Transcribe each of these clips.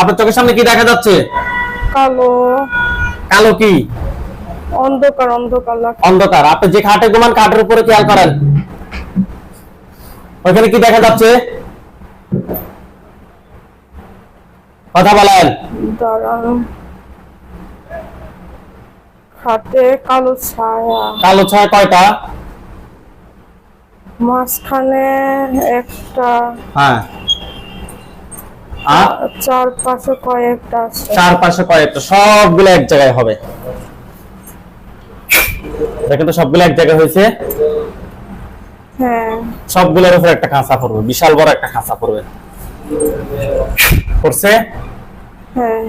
আপনার চোখের সামনে কি দেখা যাচ্ছে? কালো। কালো কি? অন্ধকার অন্ধকার অন্ধকার। আপনি যে খাটে ঘুমান খাটের উপরে খেয়াল করেন। ওইখানে কি দেখা যাচ্ছে? কথা বলেন। খাটে কালো ছায়া। কালো ছায়া কয়টা? মাঝখানে একটা। হ্যাঁ। আর চারপাশে কয়েকটা চারপাশে কয়েকটা সবগুলো এক জায়গায় হবে। দেখেন তো সবগুলো এক জায়গায় হয়েছে। হ্যাঁ। সবগুলোর উপর একটা খাঁচা পড়বে বিশাল বড় একটা খাঁচা পড়বে। হ্যাঁ।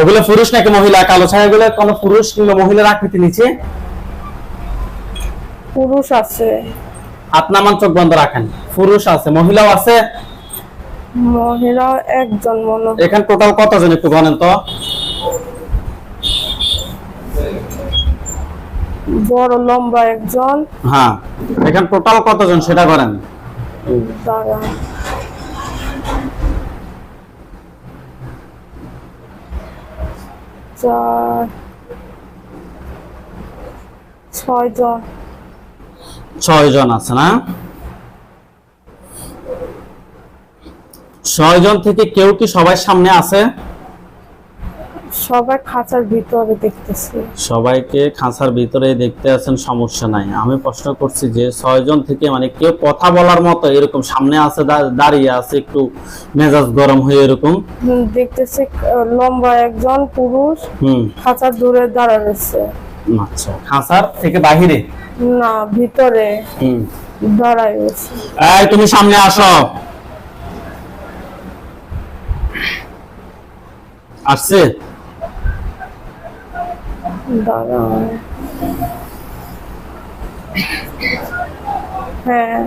ওগুলো পুরুষ নাকি মহিলা? কালো ছায়াগুলো কোন পুরুষ কিংবা মহিলার আকৃতি নিচে? পুরুষ আছে। আপনার মান চোখ বন্ধ রাখেন। পুরুষ আছে মহিলাও আছে মহিলা একজন মনে এখানে টোটাল কতজন একটু গণেন তো? বড় লম্বা একজন। হ্যাঁ এখানে টোটাল কতজন সেটা করেন? চার ছয় জন ছয় জন আছে না? ছয় জন থেকে কেউ কি সবাই সামনে আছে? সবাই খাঁচার ভিতরে দেখতেছি। সবাইকে খাঁচার ভিতরে দেখতে আছেন সমস্যা নাই। আমি প্রশ্ন করছি যে ছয় জন থেকে মানে কেউ কথা বলার মতো এরকম সামনে আছে দাঁড়িয়ে আছে একটু মেজাজ গরম হয়ে এরকম? দেখতেছি লম্বা একজন পুরুষ হুম। খাঁচার দূরে দাঁড়া রয়েছে। আচ্ছা খাঁচার থেকে বাহিরে? না ভিতরে হুম। দাঁড়ায় রয়েছে। এই তুমি সামনে আসো। আসছে? হ্যাঁ।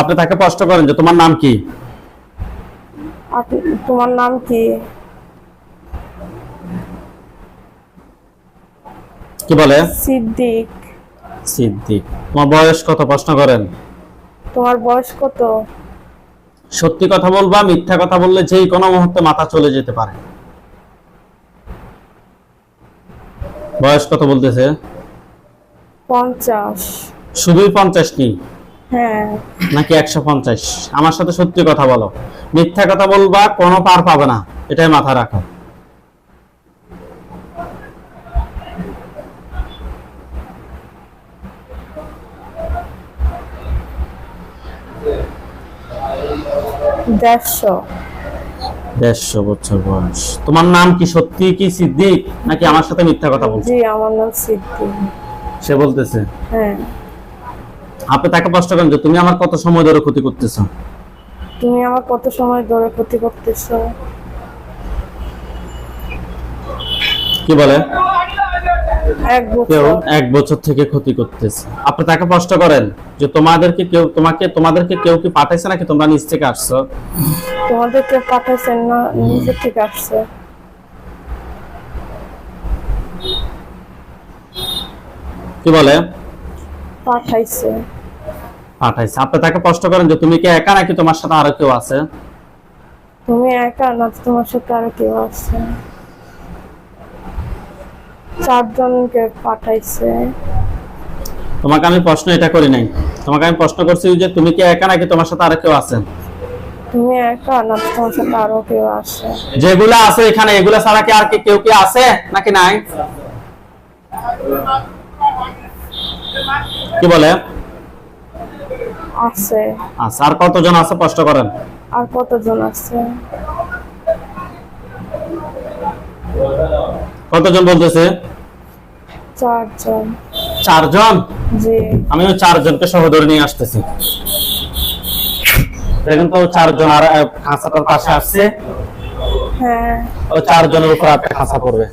আপনি তাকে প্রশ্ন করেন যে তোমার নাম কি? তোমার নাম কি? কি বলে? সিদ্দিক। সিদ্দিক। তোমার বয়স কত? প্রশ্ন করেন। তোমার বয়স কত? সত্যি কথা বলবা মিথ্যা কথা বললে যে কোনো মুহূর্তে মাথা চলে যেতে পারে। বয়স কত বলতেছে? পঞ্চাশ। শুধুই পঞ্চাশ কি? হ্যাঁ। নাকি একশো পঞ্চাশ? আমার সাথে সত্যি কথা বলো। মিথ্যা কথা বলবা কোনো পার পাবে না। এটাই মাথা রাখো। দেড়শো। দেড়শো বছর বয়স। তোমার নাম কি সত্যি কি সিদ্দিক নাকি আমার সাথে মিথ্যা কথা বলছো? জি আমার নাম সিদ্দিক। সে বলতেছে? হ্যাঁ। আপনি তাকে প্রশ্ন করেন যে তুমি আমার কত সময় ধরে ক্ষতি করতেছো? তুমি আমার কত সময় ধরে ক্ষতি করতেছো? কি বলে? কেউ এক বছর থেকে ক্ষতি করতেছে। আপনি তাকে প্রশ্ন করেন যে তোমাদেরকে কেউ তোমাকে তোমাদেরকে কেউ কি পাঠাইছে নাকি? তোমরা নিচ থেকে আসছো? তোমাদেরকে পাঠাইছেন না নিজে থেকে আসছে। কি বলে? পাঠাইছে। পাঠাইছে। আপনি তাকে প্রশ্ন করেন যে তুমি কি একা নাকি তোমার সাথে আরও কেউ আছে? তুমি একা না তোমার সাথে আরও কেউ আছে। চারজনকে পাঠাইছে। তোমাকে আমি প্রশ্ন এটা করি নাই। তোমাকে আমি প্রশ্ন করছি যে তুমি কি একা নাকি তোমার সাথে আরও কেউ আছে? তুমি একা না তোমার সাথে আরও কেউ আছে। যেগুলা আছে এখানে এগুলা ছাড়া কি আর কি কেউ কি আছে নাকি নাই? কি বলে? আছে। আচ্ছা আর কতজন আছে প্রশ্ন করেন। আর কতজন আছে? কতজন বলতেছে? চারজন। চারজন? জি। আমি ওই চারজনকে সহ নিয়ে আসতেছি। দেখেন তো চারজন আর খাঁচাটার পাশে আসছে হ্যাঁ। ও চারজনের উপর একটা খাঁচা পড়বে।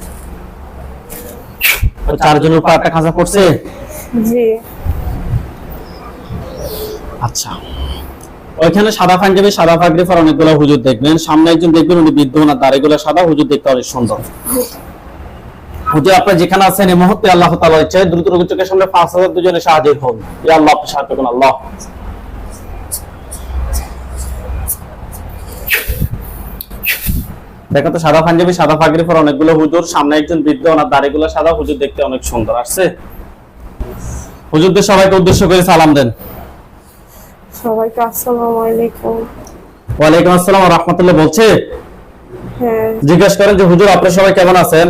ও চারজনের উপর একটা খাঁচা পড়ছে? জি। আচ্ছা। ওইখানে সাদা পাঞ্জাবি সাদা পাগড়ি পর অনেকগুলো হুজুর দেখবেন। সামনে একজন দেখবেন উনি বৃদ্ধ ওনার দাড়িগুলো সাদা হুজুর দেখতে অনেক সুন্দর। হুজুর আপনারা যেখানে আছেন এই মুহূর্তে আল্লাহ তাআলা ইচ্ছা দ্রুত রোগীর চোখের সামনে 5000 দুজনে সাহায্য হোক ইয়া আল্লাহ আপনি সাহায্য করুন আল্লাহ। দেখো তো সাদা পাঞ্জাবি সাদা পাগড়ি পর অনেকগুলো হুজুর সামনে একজন বৃদ্ধ ওনার দাড়িগুলো সাদা হুজুর দেখতে অনেক সুন্দর আসছে? হুজুরদের সবাইকে উদ্দেশ্য করে সালাম দেন। সবাইকে আসসালামু আলাইকুম। ওয়া আলাইকুম আসসালাম ওয়া রাহমাতুল্লাহ বলছে? হ্যাঁ। জিজ্ঞাসা করেন যে হুজুর আপনারা সবাই কেমন আছেন?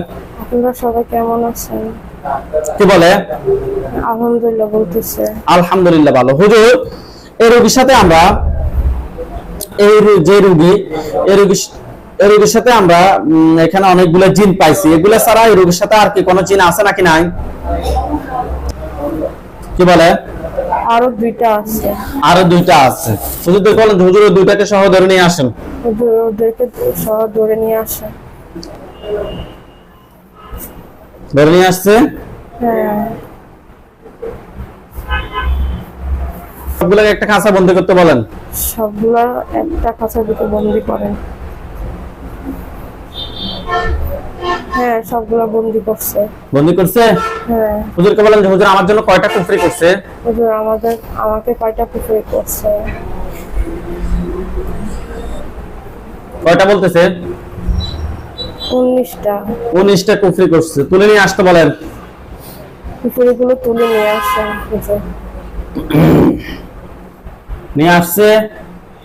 আপনারা সবাই কেমন আছেন? কি বলে? আলহামদুলিল্লাহ বলতেছে। আলহামদুলিল্লাহ ভালো। হুজুর এই রোগীর সাথে আমরা এই যে রোগী এই রোগী এই রোগীর সাথে আমরা এখানে অনেকগুলো জিন পাইছি। এগুলো ছাড়া এই রোগীর সাথে আর কি কোনো জিন আছে নাকি নাই? কি বলে? আরও দুইটা আছে। আরও দুইটা আছে। হুজুর বলেন হুজুর দুইটাকে সহ ধরে নিয়ে আসেন। ওদের- ওদেরকে সহ ধরে নিয়ে আসে ধরে নিয়ে আসছে? হ্যাঁ সবগুলোকে একটা খাঁচা বন্দি করতে বলেন। সবগুলা একটা কাঁচার ভিতরে বন্দি করেন হ্যাঁ সবগুলা বন্দি করছে। বন্দি করছে? হ্যাঁ। হুজুরকে বলেন যে হুজুর আমার জন্য কয়টা কুফরি করছে? ওদের আমাদের আমাকে কয়টা পুকুরে করছে? কয়টা বলতেছে? উনিশটা। উনিশটা কুফরি করছে। তুলে নিয়ে আসতে বলেন। পুকুরিগুলো তুলে নিয়ে নিয়ে আসছে?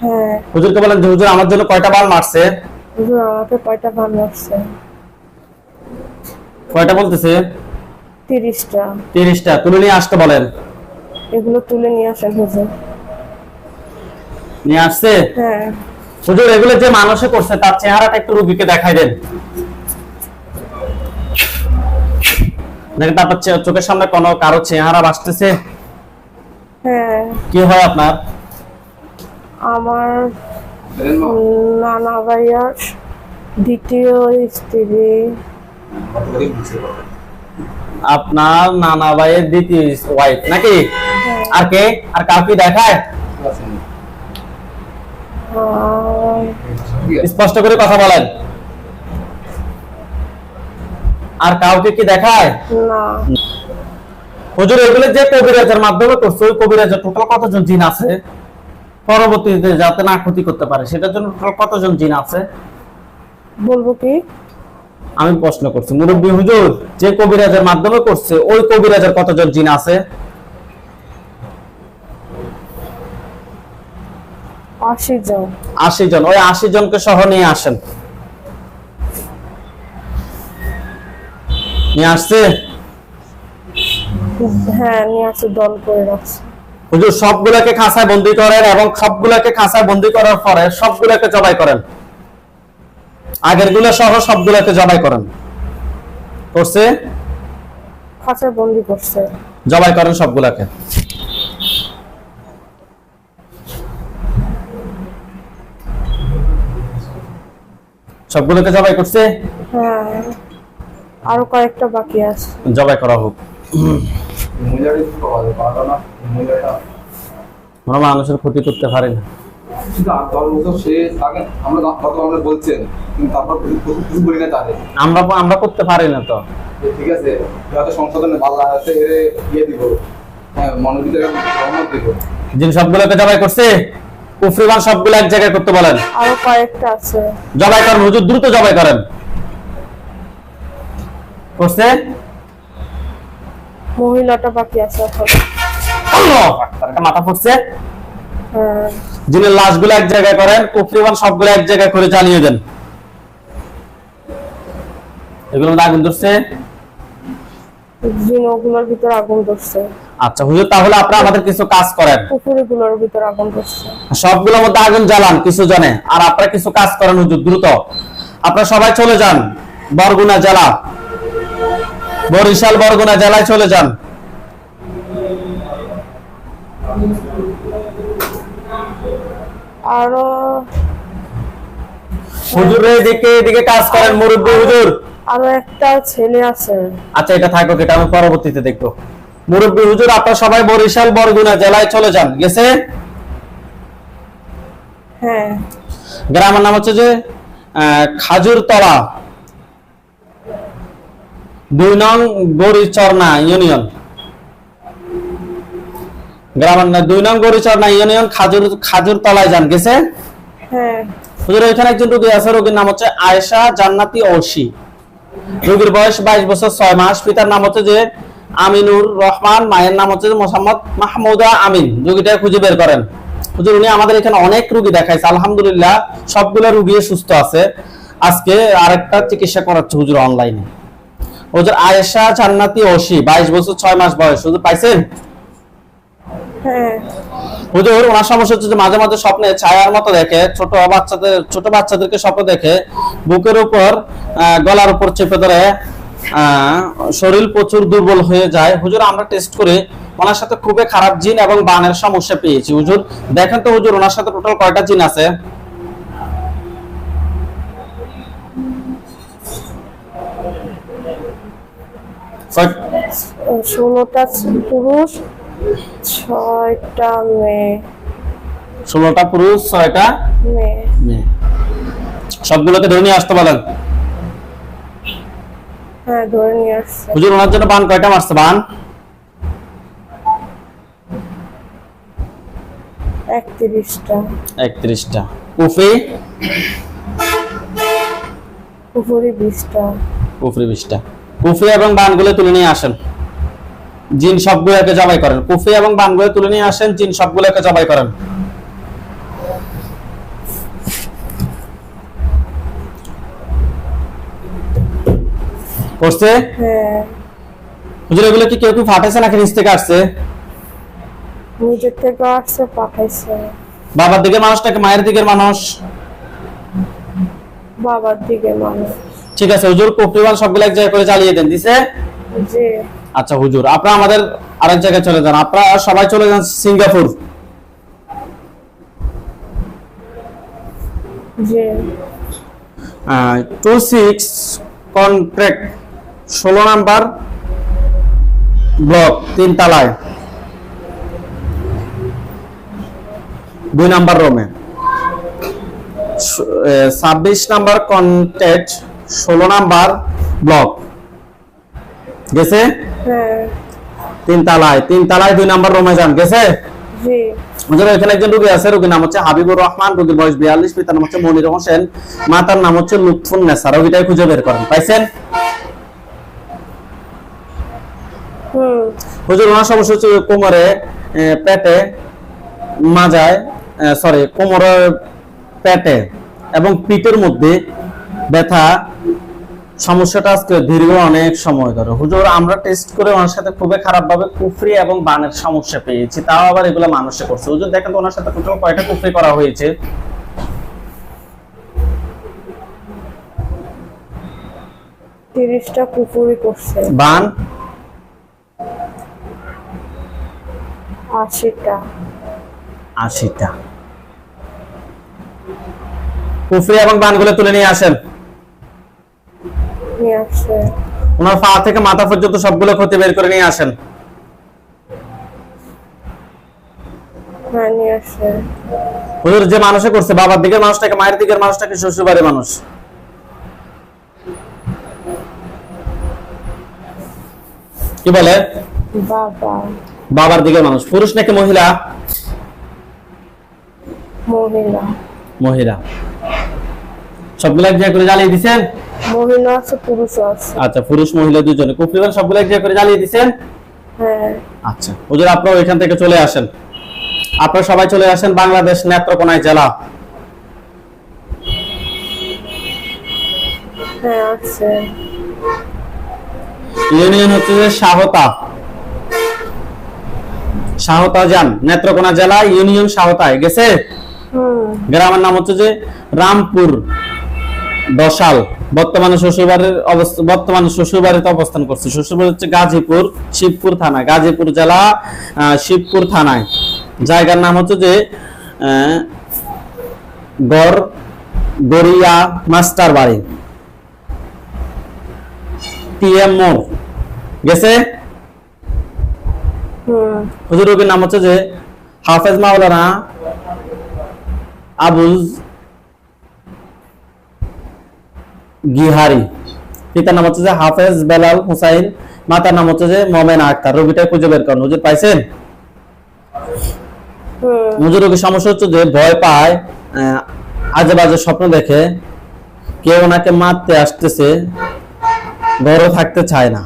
হ্যাঁ। হুজুরকে বলেন হুজুর আমার জন্য কয়টা বাল মারছে? হুজুর আমাকে কয়টা ভান আসছে কয়টা বলতেছে? তিরিশটা। তিরিশটা। তুলে নিয়ে আসতে বলেন। এগুলো তুলে নিয়ে আসেন হুজুর। নিয়ে আসছে? হ্যাঁ। হুজুর এগুলো যে মানুষে করছে তার চেহারাটা একটু রুগীকে দেখাই দেন। তারপর চে- চোখের সামনে কোনো কারও চেহারা বাসতেছে হ্যাঁ। কি হয় আপনার? আমার নানা ভাইয়ার দ্বিতীয় স্ত্রী। আপনার নানা ভাইয়ের দ্বিতীয় ওয়াইফ নাকি? আর কে? আর কাউকে দেখায়? স্পষ্ট করে কথা বলেন। আর কাউকে কি দেখায়? না। হুজুর এগুলো যে কবিরাজের মাধ্যমে করছে ওই কবিরাজের টোটাল কতজন জিন আছে? পরবর্তীতে যাতে না ক্ষতি করতে পারে সেটার জন্য টোটাল কতজন জিন আছে? বলব কি? আমি প্রশ্ন করছি মুরব্বী হুজুর যে কবিরাজের মাধ্যমে করছে ওই কবিরাজের কতজন জিন আছে? আশি জন। আশি জন ওই আশি জনকে সহ নিয়ে আসেন। নিয়ে আসছে? হ্যাঁ নিয়ে আসে দল করে রাখছে। হুজুর সবগুলাকে খাঁচায় বন্দি করেন এবং সবগুলাকে খাঁচায় বন্দি করার পরে সবগুলাকে জবাই করেন। আগেরগুলা সহ সবগুলাকে জবাই করেন। করছে? খাঁচায় বন্দি করছে। জবাই করেন সবগুলাকে। সবগুলোকে জবাই করছে? হ্যাঁ। আরও কয়েকটা বাকি আছে। জবাই করা হোক। আমরা মানুষের ক্ষতি করতে পারি না। আমরা আমরা করতে পারি না তো। ঠিক আছে সংশোধনে ভালো আছে ইয়ে দিব সবগুলোকে জবাই করছে? কুফরিমান সবগুলো এক জায়গায় করতে বলেন। আরও কয়েকটা আছে। জবাই করেন হুজুর দ্রুত জবাই করেন। করছে মহিলাটা বাকি আছে আল্লাহ আকবার, মাথা হ্যাঁ। যিনি লাশগুলো এক জায়গায় করেন কুফরিমান সবগুলো এক জায়গায় করে জ্বালিয়ে দেন। এগুলোর মধ্যে আগুন ধরছে? জিনোগুলোর ভিতর আগুন ধরছে। আচ্ছা হুজুর তাহলে আপনারা আমাদের কিছু কাজ করেন। পুকুরিগুলোর ভিতর আগুন ধরছে। সবগুলোর মধ্যে আগুন জ্বালান কিছু জনে। আর আপনারা কিছু কাজ করেন হুজুর দ্রুত। আপনারা সবাই চলে যান। বরগুনা জেলা। বরিশাল বরগুনা জেলায় চলে যান। আরও হুজুরের এদিকে এদিকে কাজ করেন মুরব্বী হুজুর। আরও একটা ছেলে আছে। আচ্ছা এটা থাকুক এটা আমি পরবর্তীতে দেখব। মুরব্বী হুজুর আপনারা সবাই বরিশাল বরগুনা জেলায় চলে যান। গেছে? হ্যাঁ। গ্রামের নাম হচ্ছে যে খাজুর তলা দুই নং গরিচরনা ইউনিয়ন। গ্রামের নাম দুই নং গরিচরনা ইউনিয়ন খাজুর খাজুর তলায় যান গেছে? হ্যাঁ। হুজুর এখানে একজন রোগী আছে রোগীর নাম হচ্ছে আয়েশা জান্নাতি ঐশী রোগীর বয়স বাইশ বছর ছয় মাস। পিতার নাম হচ্ছে যে আমিনুর রহমান মায়ের নাম হচ্ছে যে মোহাম্মদ মাহমুদা আমিন। রোগীটা খুঁজে বের করেন। হুজুর উনি আমাদের এখানে অনেক রোগী দেখাইছে। আলহামদুলিল্লাহ সবগুলো রোগী সুস্থ আছে। আজকে আরেকটা চিকিৎসা করাচ্ছে হুজুর অনলাইনে আয়েশা জান্নাতি ঐশী বাইশ বছর ছয় মাস বয়স। পাইছেন? হ্যাঁ। হুজুর ওনার সমস্যা হচ্ছে যে মাঝে মাঝে স্বপ্নে ছায়ার মতো দেখে ছোট বাচ্চাদের ছোট বাচ্চাদেরকে স্বপ্ন দেখে বুকের উপর গলার উপর চেপে ধরে আহ, শরীর প্রচুর দুর্বল হয়ে যায়। হুজুর আমরা টেস্ট করে ওনার সাথে খুবই খারাপ জিন এবং বানের সমস্যা পেয়েছি। হুজুর দেখেন তো হুজুর ওনার সাথে টোটাল কয়টা জিন আছে? ষোলোটা পুরুষ ছয়টা মেয়ে। ষোলোটা পুরুষ ছয়টা মেয়ে। সবগুলোকে ধরে নিয়ে আসতে বলেন হ্যাঁ ধরে নিয়ে আসছে। হুজুর ওনার জন্য বান কয়টা মারছে? বান? একত্রিশটা। একত্রিশটা। কুফি উপরে বিশটা। কুফরি বিশটা। কুফি এবং বানগুলো তুলে নিয়ে আসেন। জিন সবগুলোকে জবাই করেন। কুফি এবং বানগুলো তুলে নিয়ে আসেন জিন সবগুলোকে জবাই করেন। করছে? হ্যাঁ। হুজুর এগুলো কি কেউ কি ফাটাইছে নাকি নিচ থেকে আসছে? নিজের থেকে আসছে পাঠাইছে। বাবার দিকের মানুষ নাকি মায়ের দিকের মানুষ? বাবার দিকে মানুষ। ঠিক আছে হুজুর কুফরি বান সবগুলো এক জায়গায় করে চালিয়ে দেন দিছে? আচ্ছা হুজুর আপনারা আমাদের আরেক জায়গায় চলে যান। আপনারা সবাই চলে যান সিঙ্গাপুর। টু সিক্স কন্ট্রাক্ট ষোলো নাম্বার ব্লক তিন তালায়। দুই নাম্বার রোমে। ছাব্বিশ নাম্বার কন্ট্যাক্ট ষোলো নাম্বার ব্লক গেছে? হ্যাঁ। তিন তালায়। তিন তালায় দুই নাম্বার রোমে যান গেছে যে এখানে একজন রোগী আছে রোগীর নাম হচ্ছে হাবিবুর রহমান রোগীর বয়স বিয়াল্লিশ পিতার নাম হচ্ছে মনির হোসেন মাতার নাম হচ্ছে লুৎফুন নেসা রোগীটাই খুঁজে বের করেন। পাইছেন? হুজুর ওনার সমস্যা হচ্ছে কোমরে পেটে মাজায় সরি কোমরে পেটে এবং পিঠের মধ্যে ব্যথা সমস্যাটা আজকে দীর্ঘ অনেক সময় ধরে। হুজুর আমরা টেস্ট করে ওনার সাথে খুবই খারাপ ভাবে কুফরি এবং বানের সমস্যা পেয়েছি তাও আবার এগুলো মানুষে করছে। হুজুর দেখেন তো ওনার সাথে টোটাল কয়টা কুফরি করা হয়েছে? তিরিশটা কুকুরি করছে। বান? আশিটা। আশিটা। কুফরি এবং বানগুলো তুলে নিয়ে আসেন। নিয়ে আসছে। ওনার পা থেকে মাথা পর্যন্ত সবগুলো ক্ষতি বের করে নিয়ে আসেন। হ্যাঁ নিয়ে আসছে। হুজুর যে মানুষে করছে বাবার দিকের মানুষটাকে মায়ের দিকের মানুষটাকে শ্বশুর বাড়ির মানুষ। কি বলে? বাবা। বাবার দিকের মানুষ। পুরুষ নাকি মহিলা? মহিলা। মহিলা। সবগুলো এক জায়গায় করে জ্বালিয়ে দিছেন? মহিলা আছে পুরুষ আছে। আচ্ছা পুরুষ মহিলা দুজনে। কুফরিবান সবগুলো এক জায়গায় করে জ্বালিয়ে দিছেন? হ্যাঁ। আচ্ছা হুজুর আপনারা এখান থেকে চলে আসেন। আপনারা সবাই চলে আসেন বাংলাদেশ নেত্রকোনায় জেলা। হ্যাঁ আছে। ইউনিয়ন হচ্ছে যে সাহতা। সাহতা যান নেত্রকোনা জেলা ইউনিয়ন সাহতায়। গেছে? গ্রামের নাম হচ্ছে যে রামপুর। দশাল বর্তমানে শ্বশুরবাড়ির অবস্থা বর্তমানে শ্বশুরবাড়িতে অবস্থান করছে। শ্বশুরবাড়ি হচ্ছে গাজীপুর শিবপুর থানা গাজীপুর জেলা শিবপুর থানায়। জায়গার নাম হচ্ছে যে গড় গড়িয়া মাস্টার বাড়ি। টিএম মোড়। গেছে? হুজুর নাম হচ্ছে যে হাফেজ মাওলানা আবুল গিহারি। পিতার নাম হচ্ছে যে হাফেজ বেলাল হুসাইন মাতার নাম হচ্ছে যে মমেন আক্তার। রোগীটা খুঁজে বের করেন। হুজুর পাইছেন? হুজুর রোগীর সমস্যা হচ্ছে যে ভয় পায় আহ, আজে বাজে স্বপ্ন দেখে। কেউ ওনাকে মারতে আসতেছে ঘরে থাকতে চায় না।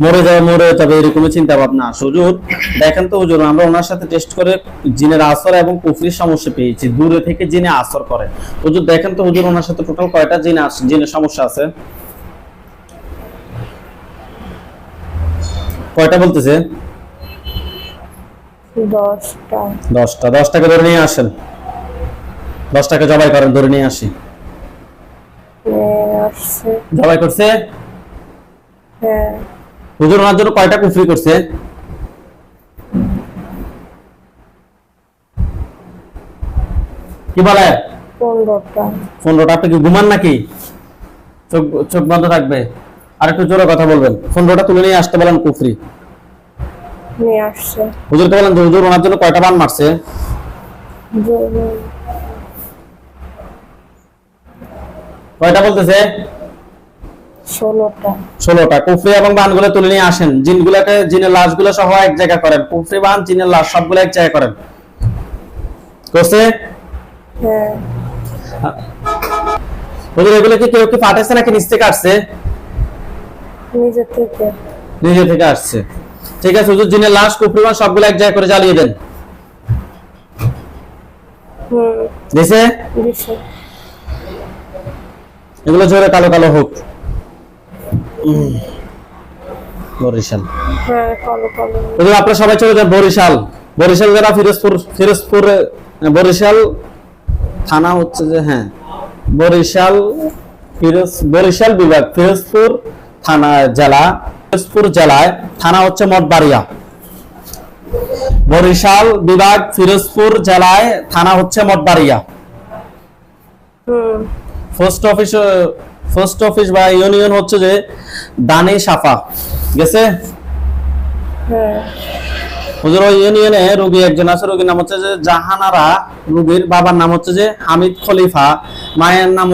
মরে যাবে মরে যাবে এরকমই চিন্তা ভাবনা আসে হুজুর দেখেন তো হুজুর আমরা ওনার সাথে টেস্ট করে জিনের আসর এবং কুফরির সমস্যা পেয়েছি। দূরে থেকে জিনে আসর করে। হুজুর দেখেন তো হুজুর ওনার সাথে টোটাল কয়টা জিনে জিনের সমস্যা আছে? কয়টা বলতেছে? দশটা। দশটা। দশটাকে ধরে নিয়ে আসেন। দশটাকে জবাই করেন ধরে নিয়ে আসি। আসছে। জবাই করছে? হ্যাঁ। হুজুর ওনার জন্য কয়টা কুফরি করছে? কি বলে? পনেরোটা। আপনি কি ঘুমান নাকি? চোখ চোখ বন্ধ থাকবে। আর একটু জোরে কথা বলবেন। পনেরোটা তুলে নিয়ে আসতে বলেন কুফরি। নিয়ে আসছে। হুজুরকে বলেন হুজুর ওনার জন্য কয়টা বান মারছে? কয়টা বলতেছে? ষোলোটা। কুফরি এবং বানগুলো তুলে নিয়ে আসেন। জিনগুলোকে জিনের লাশগুলো সহ এক করেন। কুফরি বান জিনের লাশ সবগুলো এক জায়গায় করেন। করছে? হ্যাঁ। হুজুর এগুলো কি কেউ কি নাকি নিচ থেকে আসছে? নিজে থেকে। নিজে থেকে আসছে। ঠিক আছে হুজুর জিনের লাশ কুফরি বান সবগুলো এক জায়গায় করে জ্বালিয়ে দেন। দিছে। এগুলো জোরে কালো কালো হোক। বরিশাল। হ্যাঁ আপনারা সবাই চলে যান বরিশাল। বরিশাল যারা ফিরোজপুর ফিরোজপুর বরিশাল থানা হচ্ছে যে হ্যাঁ বরিশাল ফিরোজ বরিশাল বিভাগ ফিরোজপুর থানা জেলা ফিরোজপুর জেলায় থানা হচ্ছে মঠবাড়িয়া। বরিশাল বিভাগ ফিরোজপুর জেলায় থানা হচ্ছে Mathbaria. Post office post office বা ইউনিয়ন হচ্ছে যে দানে সাফা। গেছে? হ্যাঁ। হুজুর ওই ইউনিয়নে রোগী একজন আছে রোগীর নাম হচ্ছে যে জাহানারা। রোগীর বাবার নাম হচ্ছে যে হামিদ খলিফা। মায়ের নাম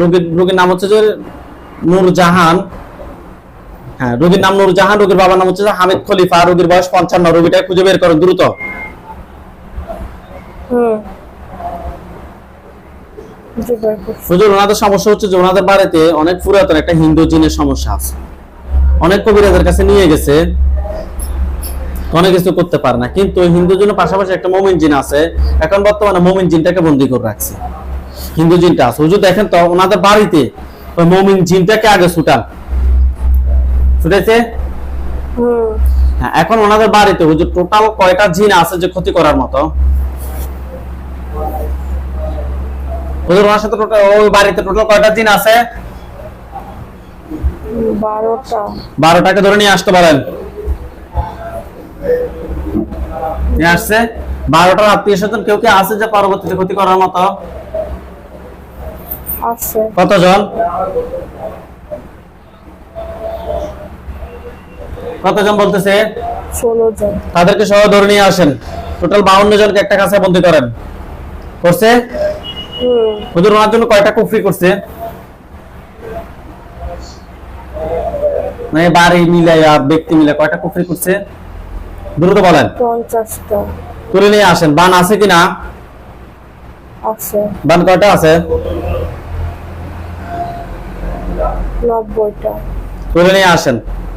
রোগীর রোগীর নাম হচ্ছে যে নূরজাহান হ্যাঁ রোগীর নাম রোগীর বাবার নাম হচ্ছে যে হামিদ খলিফা। রোগীর বয়স পঞ্চান্ন রোগীটা খুঁজে বের করো দ্রুত। হুম। হুজুর ওনাদের সমস্যা হচ্ছে যে ওনাদের বাড়িতে অনেক পুরাতন একটা হিন্দু জিনের সমস্যা আছে। অনেক কবিরাজের কাছে নিয়ে গেছে। অনেক কিছু করতে পারে না। কিন্তু হিন্দু জিনের পাশাপাশি একটা মোমিন জিন আছে। এখন বর্তমানে মোমিন জিনটাকে বন্দি করে রাখছে। হিন্দু জিনটা আছে। হুজুর দেখেন তো ওনাদের বাড়িতে ওই মোমিন জিনটাকে আগে ছুটান। ছুটেছে? হ্যাঁ এখন ওনাদের বাড়িতে হুজুর টোটাল কয়টা জিন আছে যে ক্ষতি করার মতো? হুজুর ওনার সাথে টোটাল ওই বাড়িতে টোটাল কয়টা জিন আছে? বারোটা। বারোটাকে ধরে নিয়ে আসতে পারেন। নিয়ে আসছে। বারোটার আত্মীয় স্বজন কেউ কি আছে যে পরবর্তীতে ক্ষতি করার মতো? আছে। কতজন? কতজন বলতেছে? ষোলো জন। তাদেরকে সহ ধরে নিয়ে আসেন। টোটাল বাউন্ন জনকে একটা কাছে বন্দি করেন। করছে? হুজুর ওনার জন্য কয়টা কুফরি করছে? মানে বাড়ি মিলাইয়া ব্যক্তি মিলে কয়টা কুফরি করছে? দ্রুত বলেন। পঞ্চাশটা। তুলে নিয়ে আসেন। বান আছে কিনা আছে। বান কয়টা আছে? নব্বইটা। তুলে নিয়ে আসেন।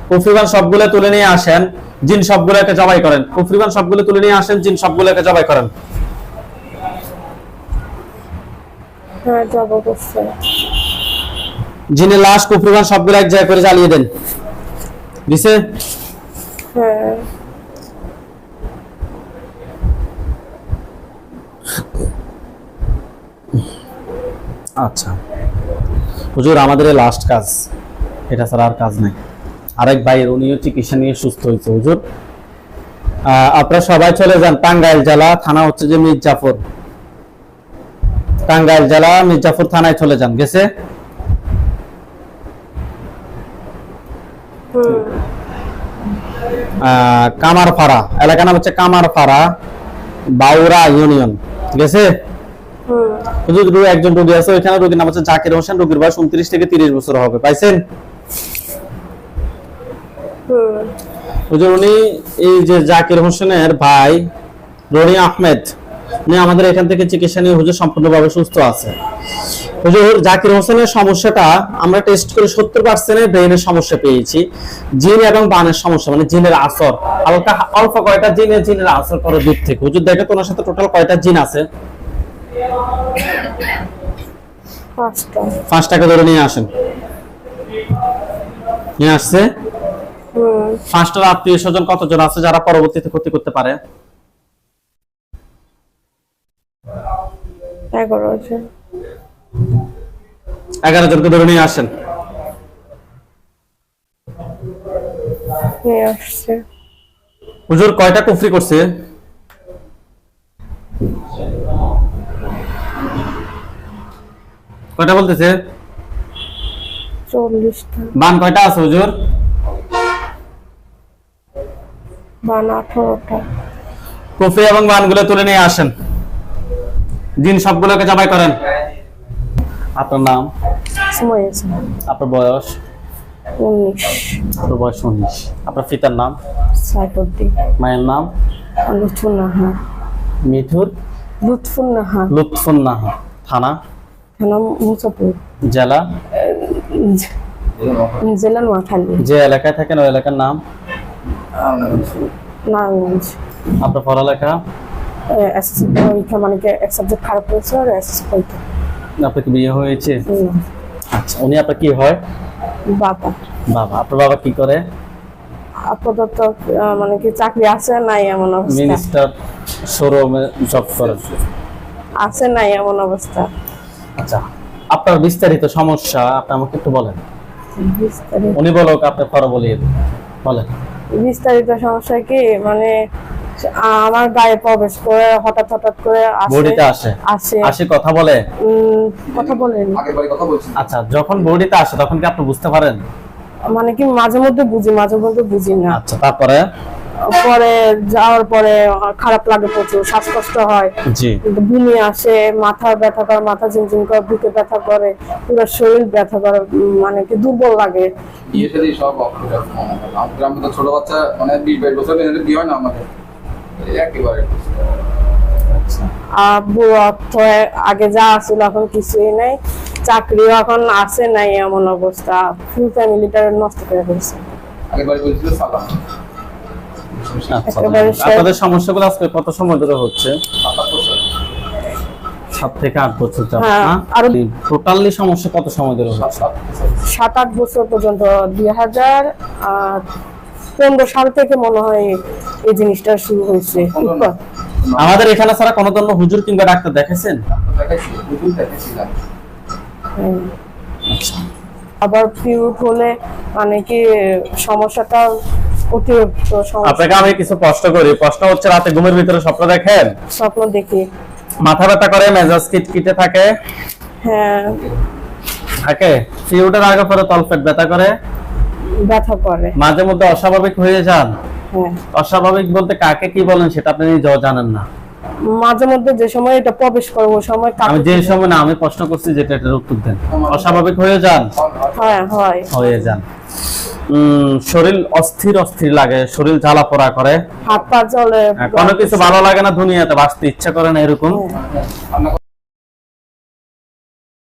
কুফরিবান সবগুলো তুলে নিয়ে আসেন। জিন সবগুলোকে জবাই করেন। কুফরিবান সবগুলো তুলে নিয়ে আসেন জিন সবগুলোকে জবাই করেন। হ্যাঁ জব জিনের লাশ সবগুলো এক জায়গায় করে জ্বালিয়ে দেন। দিছে? হ্যাঁ। আচ্ছা। হুজুর আমাদের লাস্ট কাজ। এটা ছাড়া আর কাজ নাই। আরেক ভাই উনিও চিকিৎসা নিয়ে সুস্থ হয়েছে হুজুর। আহ, আপনারা সবাই চলে যান টাঙ্গাইল জেলা থানা হচ্ছে যে মির্জাফর টাঙ্গাইল জেলা মির্জাফর থানায় চলে যান। গেছে? কামারপাড়া। এলাকার নাম হচ্ছে কামারপাড়া বাউরা ইউনিয়ন। ঠিক আছে রোগী একজন রোগী আছে, ওইখানে রোগীর নাম হচ্ছে জাকির হোসেন। রোগীর বয়স উনত্রিশ থেকে তিরিশ বছর হবে। পাইছেন? উনি এই যে জাকির হোসেনের ভাই রনি আহমেদ আমাদের এখান থেকে চিকিৎসা নিয়ে হুজুর সম্পূর্ণভাবে সুস্থ আছে। হুজুর জাকির হোসেনের সমস্যাটা আমরা টেস্ট করে সত্তর পার্সেন্টের ব্রেনের সমস্যা পেয়েছি। জিন এবং বানের সমস্যা মানে জিনের আসর। হালকা অল্প কয়টা জিনের জিনের আসর করে দূর থেকে। হুজুর দেখে তো ওনার সাথে টোটাল কয়টা জিন আছে? পাঁচটা। পাঁচটাকে ধরে নিয়ে আসেন। নিয়ে আসছে? পাঁচটার আত্মীয় স্বজন কতজন আছে যারা পরবর্তীতে ক্ষতি করতে পারে? এগারো জনকে ধরে নিয়ে আসেন। নিয়ে আসছে। হুজুর কয়টা কুফরি করছে? কয়টা বলতেছে? চল্লিশটা। বান কয়টা আছে হুজুর? বান আঠারোটা। কুফরি এবং বানগুলো তুলে নিয়ে আসেন। দিন সবগুলোকে জবাই করেন। আপনার নাম? সময় আপনার বয়স? উনিশ। আপনার বয়স উনিশ। আপনার পিতার নাম? সাইফুদ্দিন। মায়ের নাম? লুৎফুন নাহা মিঠুর লুৎফুন নাহা থানা? থানা মুসাপুর জেলা? জেলা নোয়াখালী। যে এলাকায় থাকেন ওই এলাকার নাম? নারায়ণগঞ্জ। আপনার পড়ালেখা? এসএসসি পরীক্ষা মানে কি এক সাবজেক্ট খারাপ হয়েছে আর এসএসসি পরীক্ষা। আপনার বিয়ে হয়েছে? আচ্ছা উনি আপনার কি হয়? বাবা। বাবা আপনার বাবা কি করে? আপাতত মানে কি চাকরি আছে নাই এমন অবস্থা। মিনিস্টার শোরুমে জব করে। আছে নাই এমন অবস্থা। আচ্ছা আপনার বিস্তারিত সমস্যা আপনি আমাকে একটু বলেন। উনি বলো আপনি পরে বলিয়ে। বলেন। বিস্তারিত সমস্যা কি মানে আমার গায়ে প্রবেশ করে হঠাৎ হঠাৎ করে আসে। বডিতে আসে? আসে। আসে কথা বলে? কথা বলেন বলছি আচ্ছা যখন বডিতে আসে তখন কি আপনি বুঝতে পারেন? মানে কি মাঝে মধ্যে বুঝি মাঝে মধ্যে বুঝি না। আচ্ছা তারপরে? পরে যাওয়ার পরে খারাপ লাগে প্রচুর শ্বাসকষ্ট হয়। বমি আসে মাথা ব্যথা করে মাথা ঝিমঝিম করে বুকে ব্যথা করে পুরো শরীর ব্যথা করে মানে কি দুর্বল লাগে। বিয়ে সব গ্রামে তো ছোট বাচ্চা মানে বিশ বাইশ বছর বিয়ে হয় না আমাদের? বুড়ো অর্থ আগে যা এখন কিছুই নাই চাকরিও এখন আছে নাই এমন অবস্থা ফুল ফ্যামিলিটা নষ্ট করে ফেলছে। আচ্ছা শেষ। আপনাদের সমস্যাগুলো আজকে কত সময় ধরে হচ্ছে? সাত থেকে আট বছর হ্যাঁ, না? আরো- টোটালি সমস্যা কত সময় ধরে সাত হচ্ছে? সাত সাত আট বছর পর্যন্ত দুই হাজার আহ, পনেরো সাল থেকে মনে হয় এই জিনিসটা শুরু হয়েছে। আমাদের এখানে ছাড়া কোনো ধরনের হুজুর কিংবা ডাক্তার দেখেছেন? হুম। আবার পিরিয়ড হলে মানে কি সমস্যাটা অতিরিক্ত আপনাকে আমি কিছু প্রশ্ন করি। প্রশ্ন হচ্ছে রাতে ঘুমের ভিতরে স্বপ্ন দেখেন? স্বপ্ন দেখি। মাথা ব্যথা করে মেজাজ কিটকিটে থাকে? হ্যাঁ। থাকে? পিরিয়ডের আগে পরে তলপেট ব্যথা করে? ব্যথা করে। মাঝে মধ্যে অস্বাভাবিক হয়ে যান। হ্যাঁ। অস্বাভাবিক বলতে কাকে কি বলেন সেটা আপনি নিজেও জানেন না। মাঝে মধ্যে যে সময় এটা প্রবেশ করব সময় আমি যে সময় না আমি প্রশ্ন করছি যেটা এটার উত্তর দেন। অস্বাভাবিক হয়ে যান? হ্যাঁ হয়। হয়ে যান। শরীর অস্থির অস্থির লাগে শরীর জ্বালা পোড়া করে। হাত পা জলে হ্যাঁ, কোনো কিছু ভালো লাগে না দুনিয়াতে বাঁচতে ইচ্ছা করে না এরকম।